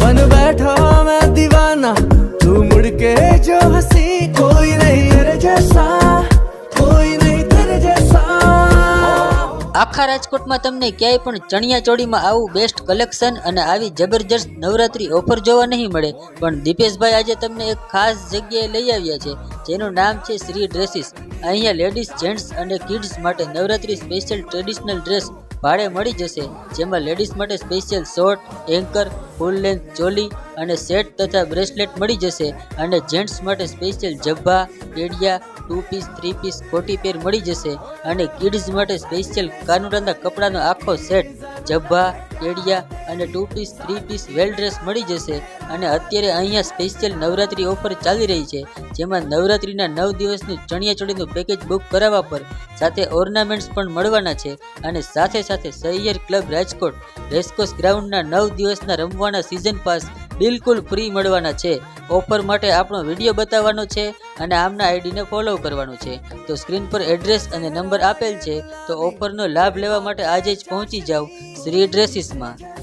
બન બેઠો મેં દીવાના. તું મુડકે જો હસી, કોઈ નહીં તેરે જૈસા, કોઈ નહીં તેરે જૈસા. આખા રાજકોટમાં તમને ક્યાંય પણ ચણિયા ચોળીમાં આવું બેસ્ટ કલેક્શન અને આવી જબરજસ્ત નવરાત્રી ઓફર જોવા નહીં મળે. પણ દીપેશભાઈ આજે તમને એક ખાસ જગ્યાએ લઈ આવ્યા છે, જેનું નામ છે શ્રી ડ્રેસીસ. અહીંયા લેડીઝ જેન્ટ્સ અને કિડ્સ માટે નવરાત્રી સ્પેશિયલ ટ્રેડિશનલ ડ્રેસ ભાડે મળી જશે, જેમાં લેડીઝ માટે special short anchor full length choli અને સેટ તથા બ્રેસલેટ મળી જશે. અને જેન્ટ્સ માટે સ્પેશિયલ જબ્બા કેડિયા ટુ પીસ થ્રી પીસ કોટી પેર મળી જશે. અને કિડ્સ માટે સ્પેશિયલ કાનુડાના કપડાનો આખો સેટ જબ્બા, કેડિયા અને two piece three piece well dress મળી જશે. અને અત્યારે અહીંયા સ્પેશિયલ નવરાત્રી ઓફર ચાલી રહી છે, જેમાં નવરાત્રીના નવ દિવસનું ચણિયાચોળીનું પેકેજ બુક કરાવવા પર સાથે ઓર્નામેન્ટ્સ પણ મળવાના છે અને સાથે સાથે સૈયર ક્લબ રાજકોટ રેસકોસ ગ્રાઉન્ડના નવ દિવસના રમવાના સિઝન પાસ બિલકુલ ફ્રી મળવાના છે. ઓફર માટે આપણો વીડિયો બતાવવાનો છે અને આમના આઈડીને ફોલો કરવાનો છે. તો સ્ક્રીન પર એડ્રેસ અને નંબર આપેલ છે, તો ઓફરનો લાભ લેવા માટે આજે જ પહોંચી જાઓ શ્રી ડ્રેસીસમાં